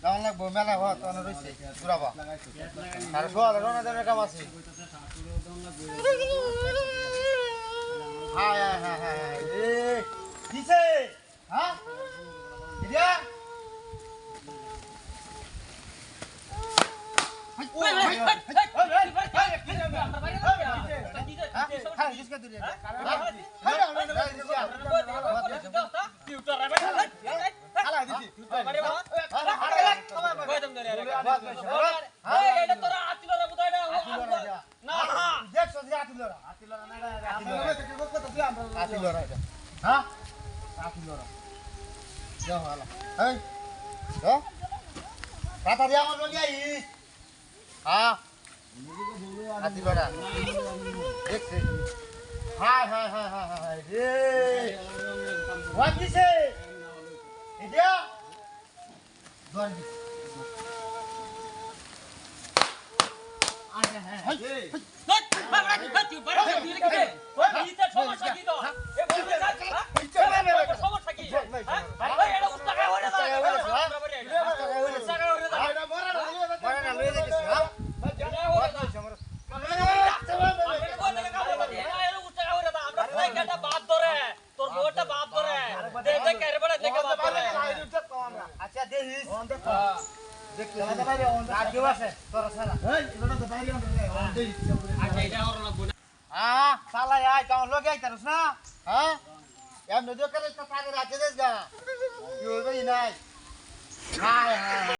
কেমন লাগবো মেলা ঘর তো রয়েছে ঘুরাবা আর গোয়াল রোনা দেবের কাম আছে হ্যাঁ হ্যাঁ হ্যাঁ হ্যাঁ হ্যাঁ হ্যাঁ হ্যাঁ দিয়ে আমার লগে আইস হ্যাঁ আতিলরা দেখছে হায় হায় হায় হায় হায় রে ওয়ান দিছে এটা ধর হ্যাঁ হ্যাঁ হ্যাঁ আচ্ছা তোর হ্যাঁ না হ্যাঁ এমনি তো করে তো তাকে রাখে দেস গা নাই